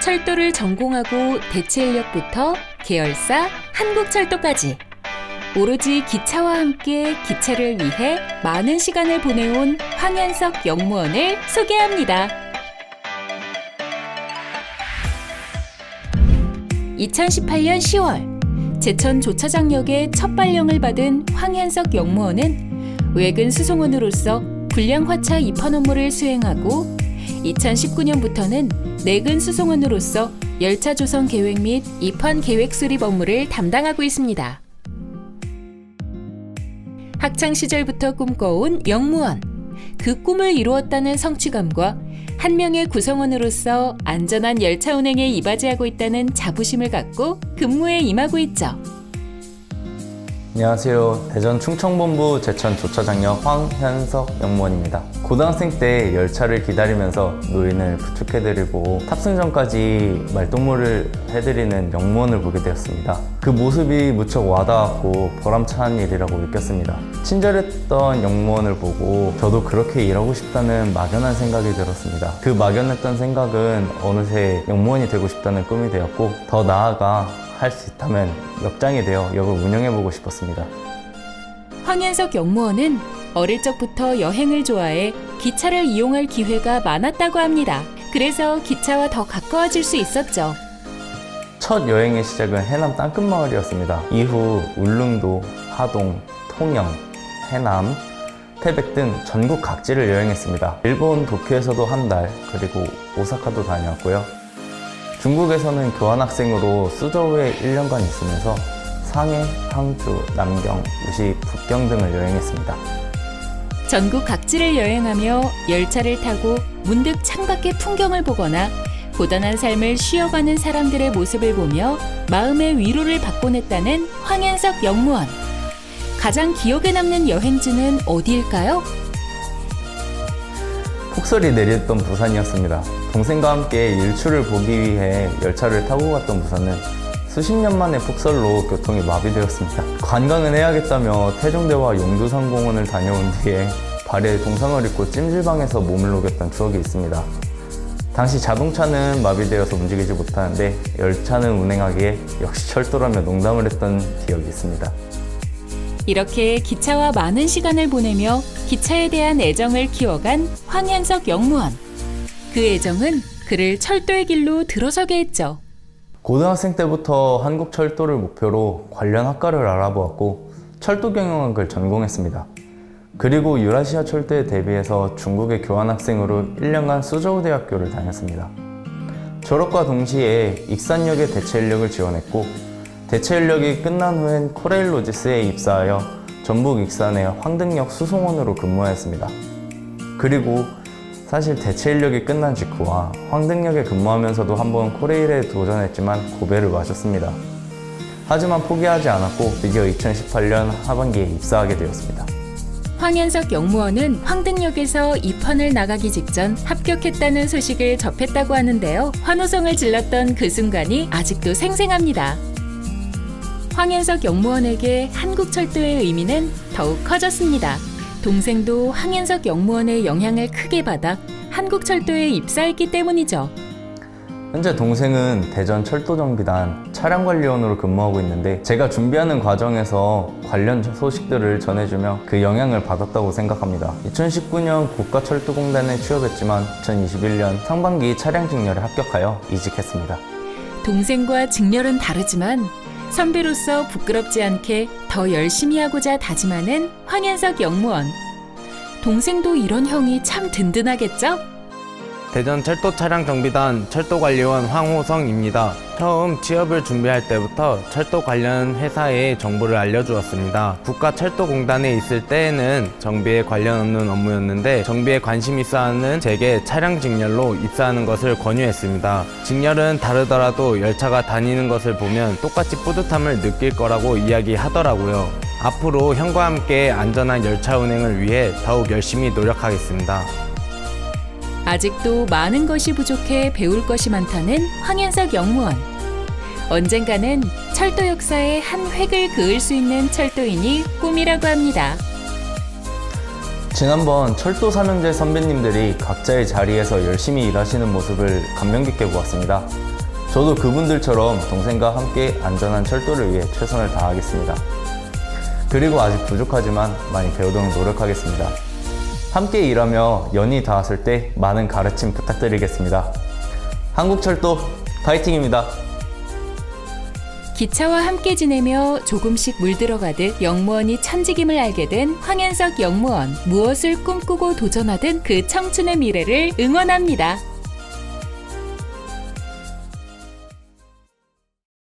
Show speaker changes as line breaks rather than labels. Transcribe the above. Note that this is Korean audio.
철도를 전공하고 대체 인력부터 계열사, 한국철도까지 오로지 기차와 함께 기차를 위해 많은 시간을 보내온 황현석 영무원을 소개합니다. 2018년 10월 제천 조차장역에 첫 발령을 받은 황현석 영무원은 외근 수송원으로서 불량화차 입헌 업무를 수행하고 2019년부터는 내근 수송원으로서 열차 조성 계획 및 입헌 계획 수립 업무를 담당하고 있습니다. 학창 시절부터 꿈꿔온 영무원. 그 꿈을 이루었다는 성취감과 한 명의 구성원으로서 안전한 열차 운행에 이바지하고 있다는 자부심을 갖고 근무에 임하고 있죠.
안녕하세요. 대전 충청본부 제천 조차장역 황현석 영무원입니다. 고등학생 때 열차를 기다리면서 노인을 부축해드리고 탑승 전까지 말동무를 해드리는 영무원을 보게 되었습니다. 그 모습이 무척 와닿았고 보람찬 일이라고 느꼈습니다. 친절했던 영무원을 보고 저도 그렇게 일하고 싶다는 막연한 생각이 들었습니다. 그 막연했던 생각은 어느새 영무원이 되고 싶다는 꿈이 되었고 더 나아가 할 수 있다면 역장이 되어 역을 운영해보고 싶었습니다.
황현석 영무원은 어릴 적부터 여행을 좋아해 기차를 이용할 기회가 많았다고 합니다. 그래서 기차와 더 가까워질 수 있었죠.
첫 여행의 시작은 해남 땅끝 마을이었습니다. 이후 울릉도, 하동, 통영, 해남, 태백 등 전국 각지를 여행했습니다. 일본 도쿄에서도 한 달, 그리고 오사카도 다녀왔고요. 중국에서는 교환학생으로 수저우에 1년간 있으면서 상해, 항주, 남경, 우시, 북경 등을 여행했습니다.
전국 각지를 여행하며 열차를 타고 문득 창밖의 풍경을 보거나 고단한 삶을 쉬어가는 사람들의 모습을 보며 마음의 위로를 받곤 했다는 황현석 영무원. 가장 기억에 남는 여행지는 어디일까요?
폭설이 내렸던 부산이었습니다. 동생과 함께 일출을 보기 위해 열차를 타고 갔던 부산은 수십 년 만에 폭설로 교통이 마비되었습니다. 관광은 해야겠다며 태종대와 용두산공원을 다녀온 뒤에 발에 동상을 입고 찜질방에서 몸을 녹였던 추억이 있습니다. 당시 자동차는 마비되어서 움직이지 못하는데 열차는 운행하기에 역시 철도라며 농담을 했던 기억이 있습니다.
이렇게 기차와 많은 시간을 보내며 기차에 대한 애정을 키워간 황현석 영무원. 그 애정은 그를 철도의 길로 들어서게 했죠.
고등학생 때부터 한국 철도를 목표로 관련 학과를 알아보았고 철도 경영학을 전공했습니다. 그리고 유라시아 철도에 대비해서 중국의 교환학생으로 1년간 수저우 대학교를 다녔습니다. 졸업과 동시에 익산역의 대체 인력을 지원했고 대체 인력이 끝난 후엔 코레일 로지스에 입사하여 전북 익산의 황등역 수송원으로 근무하였습니다. 그리고 사실 대체 인력이 끝난 직후와 황등역에 근무하면서도 한번 코레일에 도전했지만 고배를 마셨습니다. 하지만 포기하지 않았고 드디어 2018년 하반기에 입사하게 되었습니다.
황현석 영무원은 황등역에서 입헌을 나가기 직전 합격했다는 소식을 접했다고 하는데요. 환호성을 질렀던 그 순간이 아직도 생생합니다. 황현석 영무원에게 한국철도의 의미는 더욱 커졌습니다. 동생도 황현석 영무원의 영향을 크게 받아 한국철도에 입사했기 때문이죠.
현재 동생은 대전 철도정비단 차량관리원으로 근무하고 있는데 제가 준비하는 과정에서 관련 소식들을 전해주며 그 영향을 받았다고 생각합니다. 2019년 국가철도공단에 취업했지만 2021년 상반기 차량 직렬에 합격하여 이직했습니다.
동생과 직렬은 다르지만 선배로서 부끄럽지 않게 더 열심히 하고자 다짐하는 황현석 영무원. 동생도 이런 형이 참 든든하겠죠?
대전 철도 차량 정비단 철도관리원 황호성입니다. 처음 취업을 준비할 때부터 철도 관련 회사에 정보를 알려주었습니다. 국가철도공단에 있을 때에는 정비에 관련 없는 업무였는데 정비에 관심 있어 하는 제게 차량 직렬로 입사하는 것을 권유했습니다. 직렬은 다르더라도 열차가 다니는 것을 보면 똑같이 뿌듯함을 느낄 거라고 이야기하더라고요. 앞으로 형과 함께 안전한 열차 운행을 위해 더욱 열심히 노력하겠습니다.
아직도 많은 것이 부족해 배울 것이 많다는 황현석 영무원. 언젠가는 철도 역사의 한 획을 그을 수 있는 철도인이 꿈이라고 합니다.
지난번 철도 삼형제 선배님들이 각자의 자리에서 열심히 일하시는 모습을 감명 깊게 보았습니다. 저도 그분들처럼 동생과 함께 안전한 철도를 위해 최선을 다하겠습니다. 그리고 아직 부족하지만 많이 배우도록 노력하겠습니다. 함께 일하며 연이 닿았을 때 많은 가르침 부탁드리겠습니다. 한국철도 파이팅입니다.
기차와 함께 지내며 조금씩 물들어가듯 영무원이 천직임을 알게 된 황현석 영무원. 무엇을 꿈꾸고 도전하든 그 청춘의 미래를 응원합니다.